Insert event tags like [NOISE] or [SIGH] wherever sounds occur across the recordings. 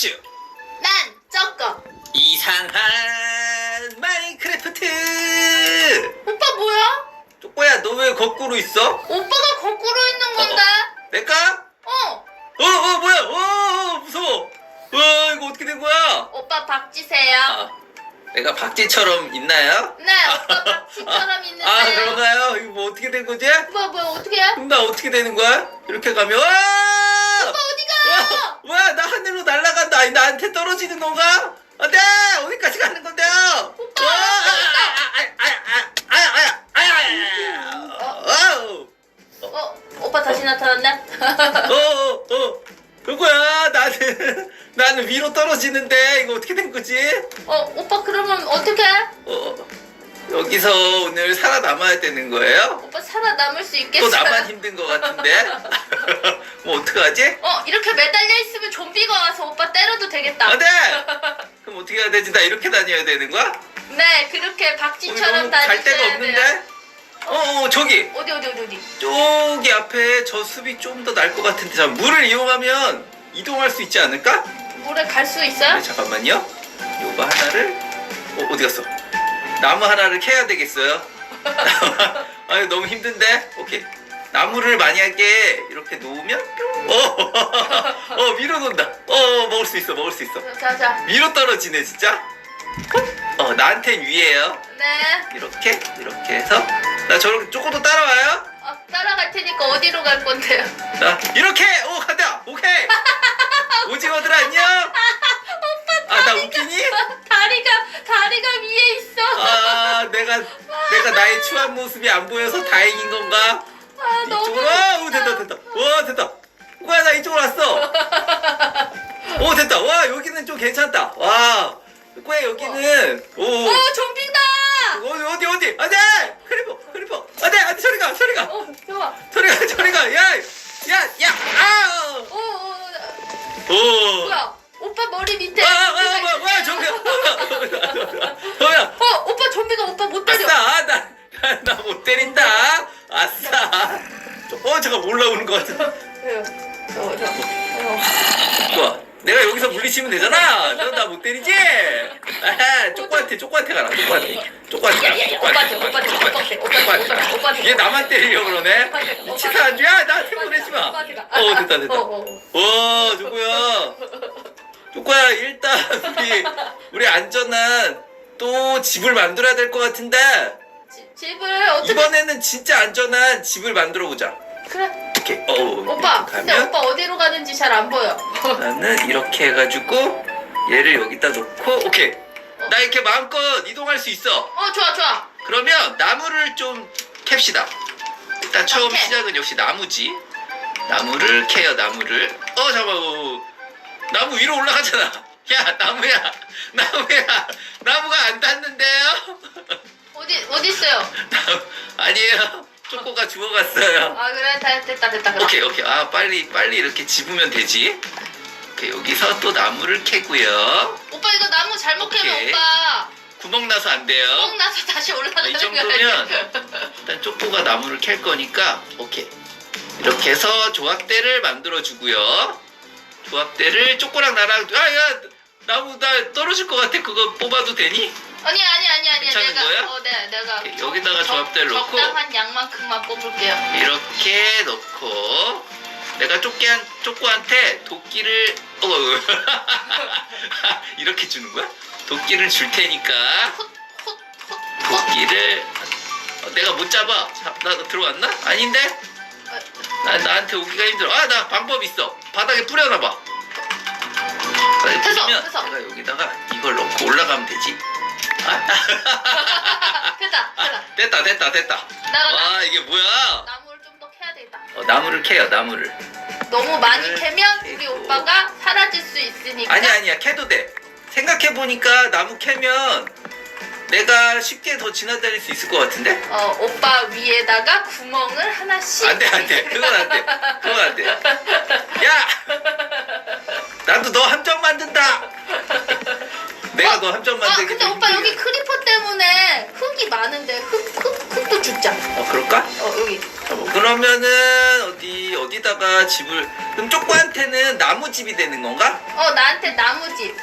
굿즈 난 저거 이상한 마인크래프트 오빠 뭐야? 쪼꼬야 너 왜 거꾸로 있어? 오빠가 거꾸로 있는 건데 내가? 어 어, 어, 뭐야? 어, 어, 어, 무서워. 와, 이거 어떻게 된 거야? 오빠 박지세요 아, 내가 박쥐처럼 있나요? 네 오빠 박지처럼 있는데 아, 그런가요? 이거 뭐 어떻게 된 거지? 오빠 뭐야 어떻게 해? 그럼 나 어떻게 되는 거야? 이렇게 가면, 아! 야! 뭐야 나 하늘로 날아간다 아니 나한테 떨어지는 건가? 어때 어디까지 가는 건데요? 오빠, 와, 아, 아, 아, 아, 아, 아, 아, 아, 아, 아, 아, 아우. 어, 오빠 다시 나타났네? 어, 어, 어. 그거야 나는 나는 위로 떨어지는데 이거 어떻게 된 거지? 어, 오빠 그러면 어떻게? 어 여기서 오늘 살아남아야 되는 거예요? 오빠 살아남을 수 있겠어? 또 나만 힘든 거 같은데? 뭐 어떡하지? 어 이렇게 매달려 있으면 좀비가 와서 오빠 때려도 되겠다. 안돼! [LAUGHS] 그럼 어떻게 해야 되지? 나 이렇게 다녀야 되는 거야? 네 그렇게 박쥐처럼 너무 갈 다니셔야 데가 돼요. 없는데? 어, 어 저기 어디 어디 어디 어디? 저기 앞에 저 숲이 좀 더 날 것 같은데 자 물을 이용하면 이동할 수 있지 않을까? 물에 갈 수 있어요? 네, 잠깐만요. 요거 하나를 어, 어디 갔어? 나무 하나를 캐야 되겠어요. [LAUGHS] [LAUGHS] 아유 너무 힘든데. 오케이. 나무를 만약에 이렇게 놓으면 뿅. 어, 어 위로 논다. 어 먹을 수 있어, 먹을 수 있어. 자자. 위로 떨어지네 진짜. 어 나한텐 위에요. 네. 이렇게 이렇게 해서 나 저렇게 조금 따라와요. 아, 따라갈 테니까 어디로 갈 건데요? 자 이렇게 오 간다. 오케이. 오징어들 안녕. 아 나 웃기니? 다리가 다리가 위에 있어. 아 내가 내가 나의 추한 모습이 안 보여서 다행인 건가? 아 너무 이쪽으로. 오 됐다 됐다. 와 됐다. 뭐야 나 이쪽으로 왔어. 오 됐다. 와 여기는 좀 괜찮다. 와꽤 여기는. 오. 어 좀비다. 어디 어디 어디? 안돼! 크리퍼 크리퍼. 안돼 안돼 저리 가 저리 가. 어 좋아. 저리 가 저리 가. 야야야아오 오, 오, 오. 뭐야? 오빠 머리 밑에. 아아아와 와 저기야. 뭐야? 어 오빠 좀비가 오빠 못 때려. 아싸 나나 못 때린다 아싸 어 잠깐 올라오는 것 같아 왜요? 저, 저, 어. 좋아. 내가 여기서 물리치면 되잖아. 너 나 못 때리지? 아하, 쪼꼬한테, 쪼꼬한테 가라. 쪼꼬한테. 쪼꼬한테 가라. 야, 야, 오빠한테, 오빠한테, 오빠한테, 오빠한테, 오빠한테, 오빠한테. 얘 나만 때리려고 그러네. 이 오빠한테. 치사한주야? 나한테 보내지 마. 오빠한테 가. 어, 됐다, 됐다. 어, 어, 어. 와, 쪼꼬야. 쪼꼬야, 일단 우리, 우리 안전한 또 집을 만들어야 될 것 같은데 지- 집을 어떻게? 이번에는 진짜 안전한 집을 만들어 보자. 그래. 이렇게, 어, 오빠, 이렇게 근데 가면 오빠 어디로 가는지 잘 안 보여. 나는 이렇게 해가지고 얘를 여기다 놓고 오케이 나 이렇게 마음껏 이동할 수 있어 어, 좋아, 좋아. 그러면 나무를 좀 캡시다 일단 처음 오케이. 시작은 역시 나무지 나무를 캐요 나무를 어 잠깐만 어, 나무 위로 올라가잖아 야 나무야 [LAUGHS] 나무야 나무가 안 닿는데요 [LAUGHS] 어디 어디 있어요? 아니에요 초코가 죽어갔어요 아 그래, 다 됐다, 됐다. 그럼. 오케이 오케이 아 빨리 빨리 이렇게 집으면 되지 오케이 여기서 또 나무를 캐고요 오빠 이거 나무 잘못 캐면 오케이. 오빠 구멍 나서 안 돼요 뻥 나서 다시 올라가는 이 거야. 정도면 일단 쪼꼬가 나무를 캘 거니까 오케이 이렇게 해서 조합대를 만들어 주고요 조합대를 쪼꼬랑 나랑 아야 나무 나 떨어질 것 같아 그거 뽑아도 되니? 아니 아니 아니 아니 괜찮은 내가 거야? 어 네, 내가 적- 여기다가 적- 조합대를 놓고. 적당한 양만큼만 뽑을게요. 이렇게 넣고 내가 쪼끼한 쪼꼬한테 도끼를 어 [LAUGHS] 이렇게 주는 거야? 도끼를 줄 테니까 훗훗훗훗 도끼를 어, 내가 못 잡아 자, 나, 나 들어왔나? 아닌데? 나, 나한테 오기가 힘들어. 아, 나 방법 있어. 바닥에 뿌려놔봐. 바닥에 됐어, 됐어. 내가 여기다가 이걸 넣고 올라가면 되지. 아, 됐다 됐다. 됐다, 됐다, 됐다. 나가 와, 이게 뭐야? 나무를 좀 더 캐야 되겠다. 어, 나무를 캐요, 나무를. 너무 많이 네. 캐면 우리. 오빠가 사라질 수 있으니까. 아니야, 아니야. 캐도 돼. 생각해보니까 나무 캐면 내가 쉽게 더 지나다닐 수 있을 것 같은데? 어 오빠 위에다가 구멍을 하나씩. 안 돼, 안 돼. 그건 안 돼. 그건 안 돼. 야! 나도 너 함정 만든다! 내가 너 함정 아 만들기 근데 좀 오빠 힘들게. 여기 크리퍼 때문에 흙이 많은데 흙, 흙, 흙도 줍자. 어, 그럴까? 어 여기. 그러면은 어디 어디다가 집을 그럼 쪼꼬한테는 나무 집이 되는 건가? 어 나한테 나무집.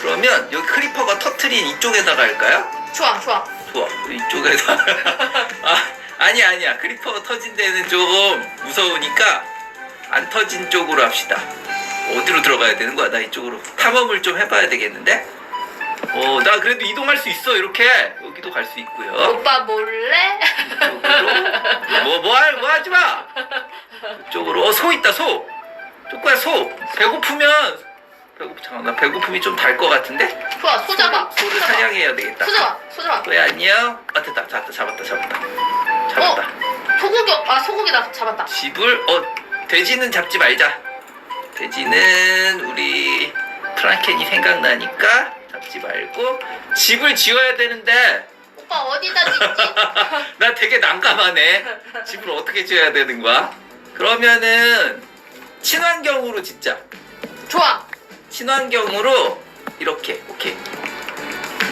그러면 여기 크리퍼가 터트린 이쪽에다가 할까요? 좋아 좋아. 좋아 이쪽에다 [LAUGHS] 아 아니야 아니야 크리퍼가 터진 데는 조금 무서우니까 안 터진 쪽으로 합시다 어디로 들어가야 되는 거야 나 이쪽으로 탐험을 좀 해봐야 되겠는데 어 나 그래도 이동할 수 있어 이렇게 여기도 갈 수 있고요 오빠 몰래? 이쪽으로 뭐뭐 뭐 하지 마 이쪽으로 어 소 있다 소 쪼꼬야 소 배고프면 배고 잠깐 나 배고픔이 좀 달 것 같은데 좋아 소 잡아. 소 소를 잡아. 사냥해야 되겠다 소 잡아. 소 잡아. 왜 안녕? 아 됐다 잡았다 잡았다 잡았다 잡았다 소고기 아 소고기다 잡았다. 집을 어 돼지는 잡지 말자 돼지는 우리 프랑켄이 생각나니까 잡지 말고 집을 지어야 되는데 오빠 어디다 짓지? [LAUGHS] 나 되게 난감하네 집을 어떻게 지어야 되는 거야 그러면은 친환경으로 짓자 좋아. 친환경으로 이렇게 오케이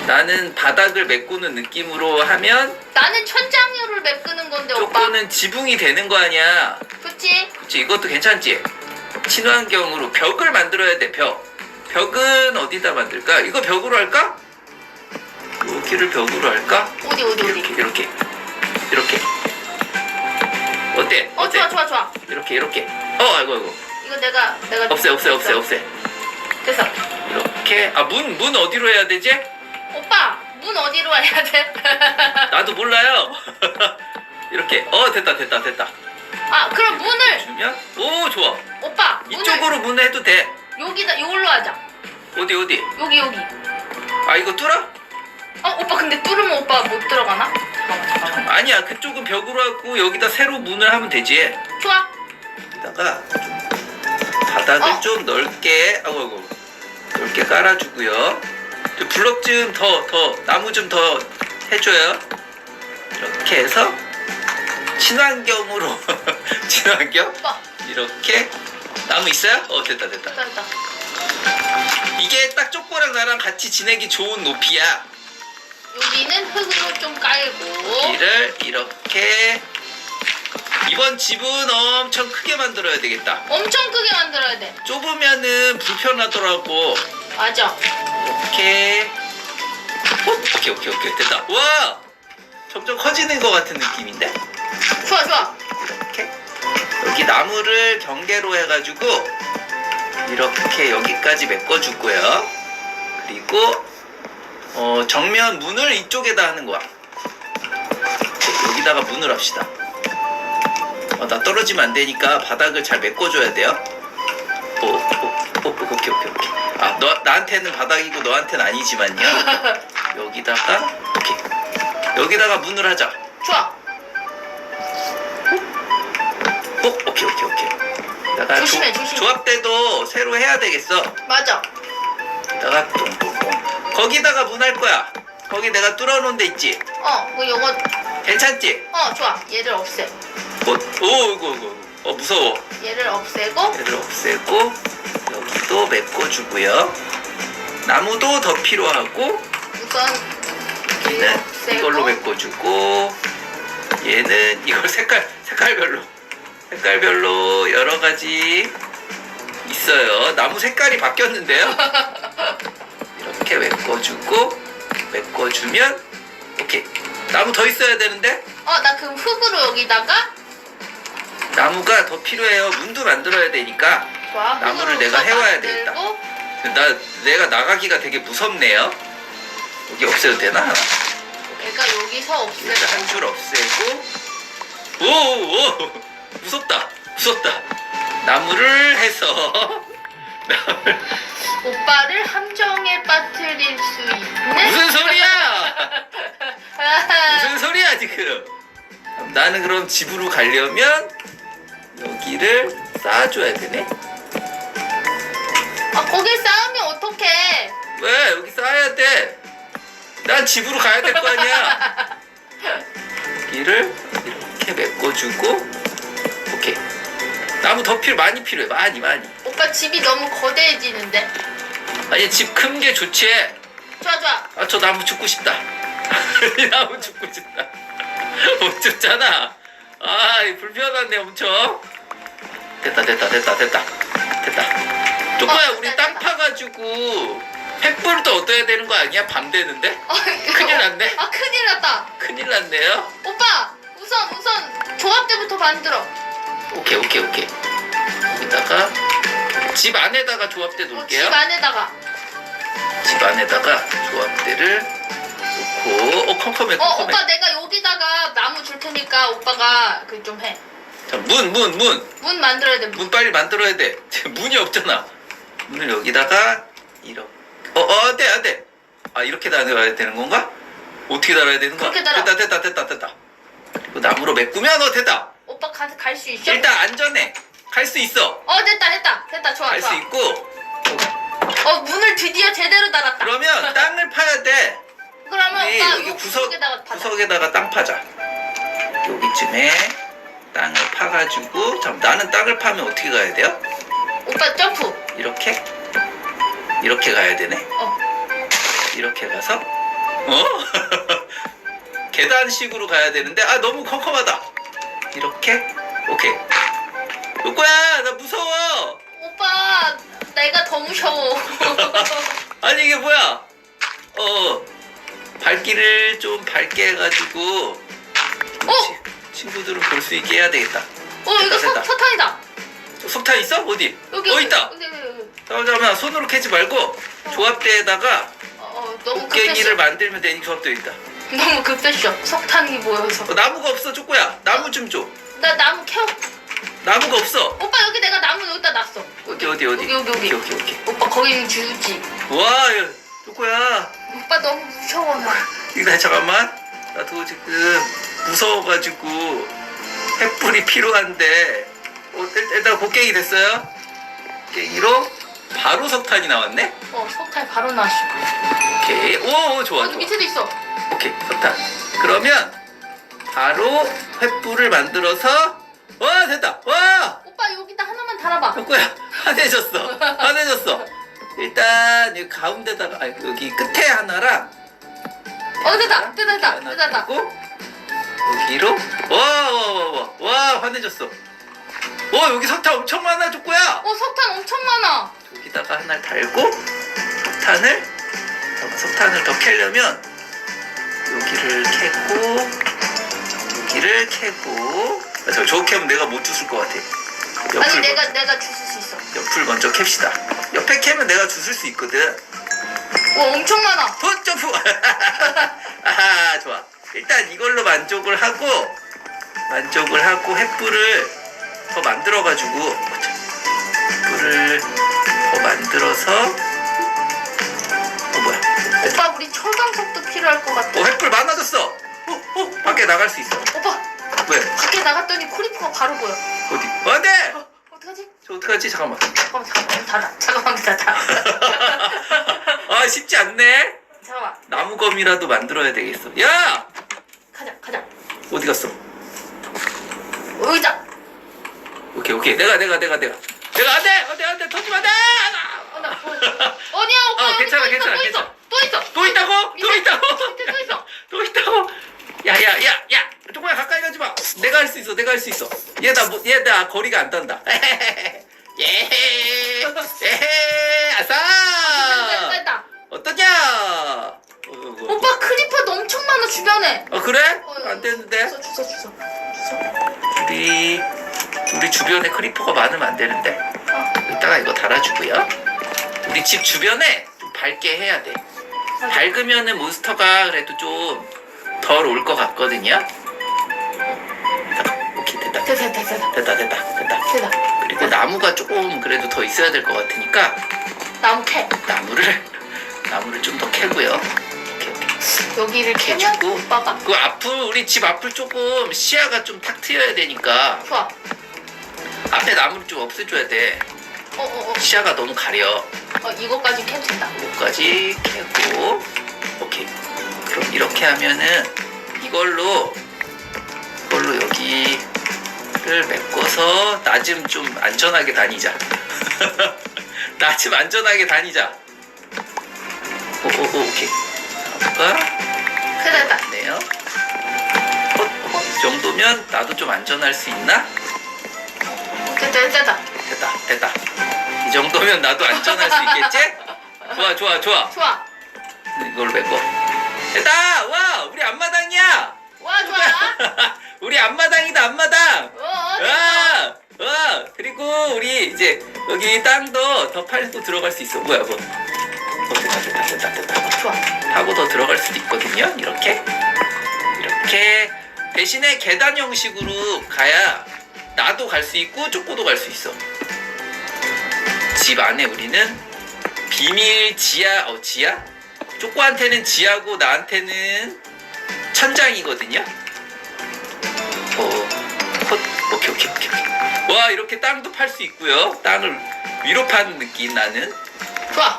나는 바닥을 메꾸는 느낌으로 하면 나는 천장유를 메꾸는 건데 오빠. 조건은 지붕이 되는 거 아니야. 그치? 그치 이것도 괜찮지? 친환경으로 벽을 만들어야 돼 벽. 벽은 어디다 만들까? 이거 벽으로 할까? 여기를 벽으로 할까? 어디 어디 이렇게 어디. 이렇게 이렇게 어때? 어 어때? 좋아 좋아 좋아. 이렇게 이렇게 어 아이고 아이고 이거 내가 내가 없애 없애 없애 없애 됐어. 이렇게 아 문 문 어디로 해야 되지? 오빠 문 어디로 해야 돼? [LAUGHS] 나도 몰라요. [LAUGHS] 이렇게 어 됐다 됐다 됐다. 아 그럼 문을 주면 오 좋아. 오빠 문을 이쪽으로 문 해도 돼. 여기다 이걸로 하자. 어디 어디? 여기 여기. 아 이거 뚫어? 어 오빠 근데 뚫으면 오빠 못 들어가나? 잠깐만 잠깐만. 아니야 그쪽은 벽으로 하고 여기다 새로 문을 하면 되지. 좋아. 여기다가 좀 바닥을 어. 좀 넓게 아이고 아이고 넓게 깔아주고요. 좀 블럭 좀 더 더 나무 좀 더 해줘요. 이렇게 해서 친환경으로 [LAUGHS] 친환경 오빠 이렇게 나무 있어요? 어 됐다 됐다. 됐다. 이게 딱 쪼꼬랑 나랑 같이 지내기 좋은 높이야. 여기는 흙으로 좀 깔고. 이를 이렇게 이번 집은 엄청 크게 만들어야 되겠다. 엄청 크게 만들어야 돼. 좁으면은 불편하더라고. 맞아. 이렇게 어? 오케이 오케이 오케이 됐다. 와 점점 커지는 것 같은 느낌인데 좋아 좋아. 이렇게 여기 나무를 경계로 해가지고 이렇게 여기까지 메꿔주고요. 그리고 어, 정면 문을 이쪽에다 하는 거야. 여기다가 문을 합시다. 어, 나 떨어지면 안 되니까 바닥을 잘 메꿔줘야 돼요. 오, 오, 오, 오케이, 오케이, 오케이. 아, 너, 나한테는 바닥이고 너한테는 아니지만요. [LAUGHS] 여기다가, 오케이. 여기다가 문을 하자. 좋아. 어, 오케이, 오케이, 오케이. 조심해, 조심해. 조합대도 새로 해야 되겠어. 맞아. 다가 똥똥똥. 거기다가 문 할 거야. 거기 내가 뚫어놓은 데 있지. 어, 그 요거 괜찮지? 어 좋아. 얘를 없애. 어, 오, 이거, 이거. 어, 무서워. 얘를 없애고 얘를 없애고 여기도 메꿔주고요. 나무도 더 필요하고 우선 얘를 얘는 없애고 이걸로 메꿔주고 얘는 이걸 색깔 색깔별로 색깔별로 여러 가지 있어요. 나무 색깔이 바뀌었는데요. [LAUGHS] 이렇게 메꿔주고 메꿔주면 오케이. 나무 더 있어야 되는데 어, 나 그럼 흙으로 여기다가 나무가 더 필요해요. 문도 만들어야 되니까 좋아. 나무를 흙으로 내가 더 해와야 만들고 되겠다. 나 내가 나가기가 되게 무섭네요. 여기 없애도 되나? 내가 여기서 없애고 줄 없애고 오오 무섭다 무섭다. 나무를 해서. 나무를 오빠를 함정에 빠뜨릴 수 있는? 무슨 소리야? [LAUGHS] 무슨 소리야 지금? 나는 그럼 집으로 가려면 여기를 쌓아줘야 되네? 아 거기 싸우면 어떡해? 왜? 여기 쌓아야 돼난 집으로 가야 될 거 아니야. [LAUGHS] 여기를 이렇게 메꿔주고 오케이 나무 더 필요 많이 필요해. 많이 많이. 오빠 집이 너무 거대해지는데? 아니 집 큰 게 좋지? 좋아 좋아. 아 저 나무 죽고 싶다. [LAUGHS] 이 나무 죽고 싶다. 못 죽잖아. 아 불편하네 엄청. 됐다 됐다 됐다 됐다. 됐다. 쪼꼬야 어, 우리 됐다, 땅 됐다. 파가지고 횃불도 얻어야 되는 거 아니야? 밤 되는데? [LAUGHS] 어, 이거- 큰일 났네. 아 큰일 났다. 큰일 났네요. 오빠 우선 우선 조합대부터 만들어. 오케이 오케이 오케이 여기다가 집 안에다가 조합대 어, 놓을게요 집 안에다가. 집 안에다가 조합대를 놓고 어 컴컴해 어 컴컴해 오빠 내가 여기다가 나무 줄 테니까 오빠가 그 좀 해. 자 문 문 문 문 만들어야 돼. 문. 문 빨리 만들어야 돼. [LAUGHS] 문이 없잖아. 문을 여기다가 이렇게. 어, 어, 안 돼, 안 돼. 아, 이렇게 달아야 되는 건가? 어떻게 달아야 되는 거야? 그렇게 달아. 됐다, 됐다, 됐다, 됐다. 그리고 나무로 메꾸면, 어, 됐다. 오빠 가갈수 있어? 일단 안전해. 갈 수 있어. 어 됐다 됐다 됐다 좋아 갈 수 좋아. 있고. 어 문을 드디어 제대로 달았다. 그러면 땅을 파야 돼. 그러면 우리 오빠 여기 요 구석, 구석에다가 받아. 구석에다가 땅 파자. 여기쯤에 땅을 파가지고. 잠 나는 땅을 파면 어떻게 가야 돼요? 오빠 점프. 이렇게? 이렇게 가야 되네. 어. 이렇게 가서 어? [LAUGHS] 계단식으로 가야 되는데 아 너무 컴컴하다 이렇게 오케이 요거야 나 무서워 오빠 내가 더 무서워. [LAUGHS] 아니 이게 뭐야 어 발길을 좀 밝게 해가지고 어? 치- 친구들은 볼 수 있게 해야 되겠다 어 이거 됐다, 석. 석탄이다. 석탄 있어? 어디? 여기 어 여기, 있다 여기, 여기, 여기. 잠깐만 손으로 캐지 말고 조합대에다가 어, 어 너무 곡괭이를 급했어. 만들면 되니 조합대 있다 너무 급했어. 석탄이 모여서. 어, 나무가 없어 쪼꼬야 나무 좀 줘 나 나무 캐. 나무가 없어 오빠 여기 내가 나무 여기다 놨어. 어디 어디 어디 여기, 여기, 여기. 오케이 오케이 오케이 오빠 거기는 주지. 와 야, 누구야 오빠 너무 무서워 나. [LAUGHS] 이거 잠깐만 나도 지금 무서워가지고 횃불이 필요한데 어, 일- 일단 곡괭이 됐어요 곡괭이로 바로 석탄이 나왔네 어 석탄 바로 나왔어. 오케이 오, 오 좋아 여기 좋아 밑에도 있어. 오케이 석탄 그러면 바로 횃불을 만들어서 와 됐다. 와! 오빠 여기다 하나만 달아봐. 덕구야? 화내졌어. [LAUGHS] 화내졌어. 일단 이 가운데다가 아니 여기 끝에 하나랑 어 됐다. 됐다 됐다. 하나 됐다 됐다. 두고 여기로. 와와와와 와 화내졌어. 와 여기 석탄 엄청 많아 족구야. 어 석탄 엄청 많아. 여기다가 하나 달고 석탄을 잠깐 석탄을 더 캐려면 여기를 캐고 여기를 캐고. 아, 저 저렇게 하면 내가 못 주술 것 같아. 아니 옆을 내가 내가 주실 수 있어. 옆을 먼저 캡시다. 옆에 캐면 내가 주술 수 있거든. 와 엄청 많아. 헛 점프. [LAUGHS] 아하 좋아. 일단 이걸로 만족을 하고 만족을 하고 횃불을 더 만들어 가지고 횃불을 더 만들어서 오빠 우리 철광석도 필요할 것 같아. 어 횃불 많아졌어. 어, 어 밖에 나갈 수 있어. 오빠 왜? 밖에 나갔더니 코리프가 바로 보여. 어디? 어, 안 돼! 어, 어떡하지? 저 어떡하지? 잠깐만. 잠깐만 잠깐만. 닫아. 잠깐만 닫아. [LAUGHS] 아 쉽지 않네. 잠깐만. 나무검이라도 만들어야 되겠어. 야! 가자 가자. 어디 갔어? 의자. 오케이 오케이. 내가 내가 내가 내가. 내가 안 돼! 안 돼 안 돼. 터지면 안돼! 어, 나, 어, 어디야 오빠? 어, 여기 괜찮아, 또 있어, 괜찮아, 또 괜찮아. 또 있어 또 있다고? 또 밑에, 있다고? 밑에 또 있어 또 [LAUGHS] 있다고? 야 야 야 야 조금만 가까이 가지 마. 내가 할 수 있어. 내가 할 수 있어. 얘나얘나 거리가 안 단다. [LAUGHS] 예. 예. 됐다 아싸. 됐다 어떠냐? 어, 뭐. 오빠 크리퍼도 엄청 많아 주변에 어 그래? 어, 안 되는데. 주워 주워 주워 우리 우리 주변에 크리퍼가 많으면 안 되는데. 어. 이따가 이거 달아주고요. 우리 집 주변에 좀 밝게 해야 돼. 밝으면은 몬스터가 그래도 좀 덜 올 것 같거든요. 오케이 됐다. 됐다 됐다 됐다 됐다 됐다 됐다. 됐다 그리고 나무가 조금 그래도 더 있어야 될 것 같으니까 나무 캐 나무를 나무를 좀 더 캐고요. 여기를 캐면 캐주고. 오빠가 그 앞을 우리 집 앞을 조금 시야가 좀 탁 트여야 되니까 좋아 앞에 나무를 좀 없애줘야 돼. 어 어 어 시야가 너무 가려. 어, 이거까지 캐도 된다. 여기까지 캐고 오케이. 그럼 이렇게 하면은 이걸로 이걸로 여기를 메꿔서 나좀좀 안전하게 다니자. [LAUGHS] 나좀 안전하게 다니자. 오 오 오 오케이. 나무가 그래 됐다. 네요 어, 어, 이 정도면 나도 좀 안전할 수 있나? 됐다 됐다. 됐다 정도면 나도 안전할 수 있겠지? 좋아 좋아 좋아. 좋아. 이걸로 맺고 됐다! 와 우리 앞마당이야! 와 좋아. [LAUGHS] 우리 앞마당이다 앞마당! 어, 어 됐어. 와, 와. 그리고 우리 이제 여기 땅도 더 팔고 들어갈 수 있어. 뭐야 뭐? 어, 됐다 됐다 됐다 됐다 좋아. 하고 더 들어갈 수도 있거든요 이렇게. 이렇게. 대신에 계단 형식으로 가야 나도 갈 수 있고 쪼꼬도 갈 수 있어 집 안에 우리는 비밀 지하 어 지하? 쪼꼬한테는 지하고 나한테는 천장이거든요. 어 컷. 오케이 오케이 오케이 오케이. 와 이렇게 땅도 팔 수 있고요. 땅을 위로 파는 느낌 나는. 좋아.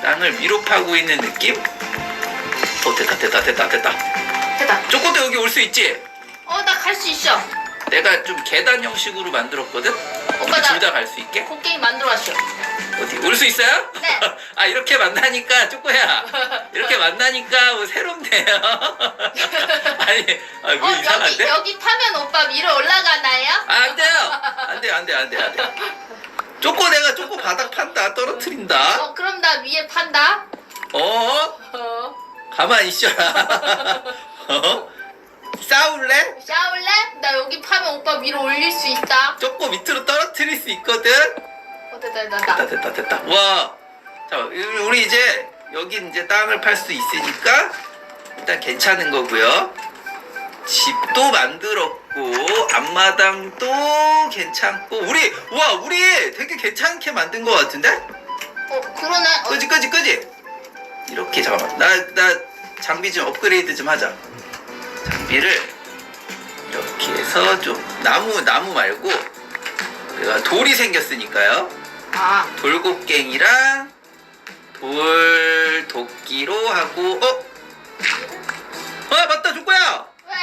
땅을 위로 파고 있는 느낌? 어 됐다 됐다 됐다 됐다. 됐다. 쪼꼬도 여기 올 수 있지? 어 나 갈 수 있어. 내가 좀 계단 형식으로 만들었거든 오빠 나둘다갈 수 있게 곡괭이 만들어 왔어 어디 올 수 있어요? 네. [LAUGHS] 아 이렇게 만나니까 쪼꼬야 이렇게 [LAUGHS] 만나니까 뭐 새롭네요 [LAUGHS] 아니 아, 뭐 어 여기 이상한데? 여기 파면 오빠 위로 올라가나요? 아, 안 돼요 안 돼요 안 돼요 안 돼요 안 돼요 쪼꼬 내가 쪼꼬 바닥 판다 떨어뜨린다 어 그럼 나 위에 판다 어? 어 가만히 있어라 어? 싸울래? 싸울래? 나 여기 파면 오빠 위로 올릴 수 있다 쪼꼬 밑으로 떨어뜨릴 수 있거든 어 됐다 됐다 됐다 됐다 됐다 됐다 와. 자 우리 이제 여기 이제 땅을 팔 수 있으니까 일단 괜찮은 거고요. 집도 만들었고 앞마당도 괜찮고 우리 와 우리 되게 괜찮게 만든 것 같은데? 어 그러네 어, 끄지 끄지 끄지. 이렇게 잠깐만 나 나 장비 좀 업그레이드 좀 하자. 장비를 이렇게 해서 좀 나무 나무 말고 내가 돌이 생겼으니까요. 아 돌곡갱이랑 돌 도끼로 하고 어? 아 맞다 조코야 왜?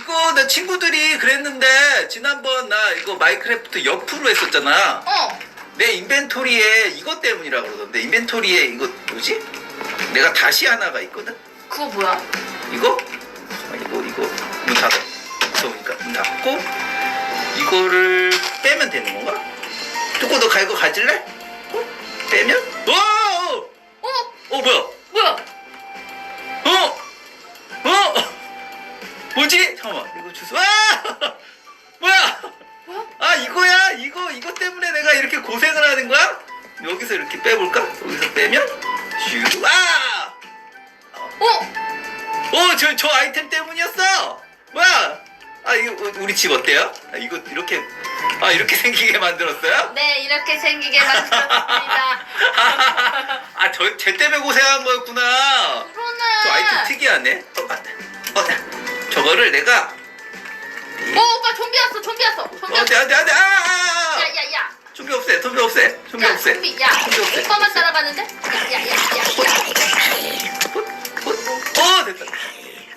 이거 내 친구들이 그랬는데 지난번 나 이거 마이크래프트 옆으로 했었잖아 어 내 인벤토리에 이것 때문이라 그러던데 인벤토리에 이거 뭐지? 내가 다시 하나가 있거든 그거 뭐야? 이거? 잠깐만, 이거 이거 닫고 이거를 빼면 되는 건가? 조코 너 갈거 가질래? 어? 빼면? 오! 어? 어 뭐야? 뭐야? 어? 어? 뭐지? 잠깐만 이거 주소 아! [LAUGHS] 뭐야? 뭐야? 아 이거야? 이거 이거 때문에 내가 이렇게 고생을 하는 거야? 여기서 이렇게 빼볼까? 여기서 빼면 슈 아! 어? 어, 저, 저 아이템 때문이었어! 아, 이거, 우리 집 어때요? 아, 이거, 이렇게, 아, 이렇게 생기게 만들었어요? 네 이렇게 생기게 만들었습니다 [LAUGHS] 아, 저, 쟤 때문에 고생한 거였구나. 저 아이템 특이하네. 어, 아, 어, 저거를 내가, 어 오빠 좀비 왔어 좀비 왔어 좀비 어, 안 돼, 왔어 안 돼, 안 돼, 아, 아, 아! 야 야 야 좀비 없애, 좀비 없애, 좀비 야 없애. 좀비 야 좀비 없애. 오빠만 따라가는데? 야 야 야야 문, 문. 어, 됐다.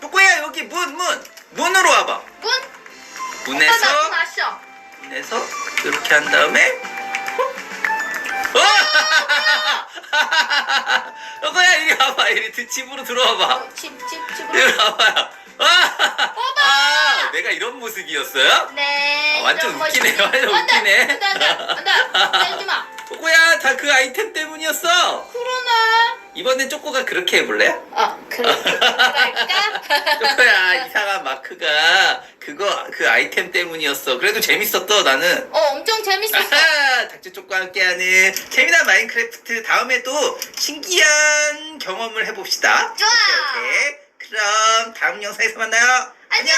또꼬야, 여기 문, 문. 문으로 와봐. 문? 문에서. 오빠 나문 왔어 해서 이렇게 한 다음에 어! [LAUGHS] 여거야 이리 와봐 이리 집으로 들어와봐 어, 집, 집, 집으로 이리 와봐요 아, 내가 이런 모습이었어요? 네 아, 완전 이런 웃기네, 거지. 완전 안 돼, 웃기네. 안 돼, 안 돼, 안 돼. 때리지마 쪼꼬야 다 그 아이템 때문이었어 그러네 이번엔 쪼꼬가 그렇게 해볼래? 어 그래 그럴까? [LAUGHS] 쪼꼬야 이상한 마크가 그거 그 아이템 때문이었어 그래도 재밌었어 나는 어 엄청 재밌었어 아하, 쪽과 함께하는 재미난 마인크래프트 다음에도 신기한 경험을 해봅시다. 좋아. 오케이, 오케이. 그럼 다음 영상에서 만나요. 안녕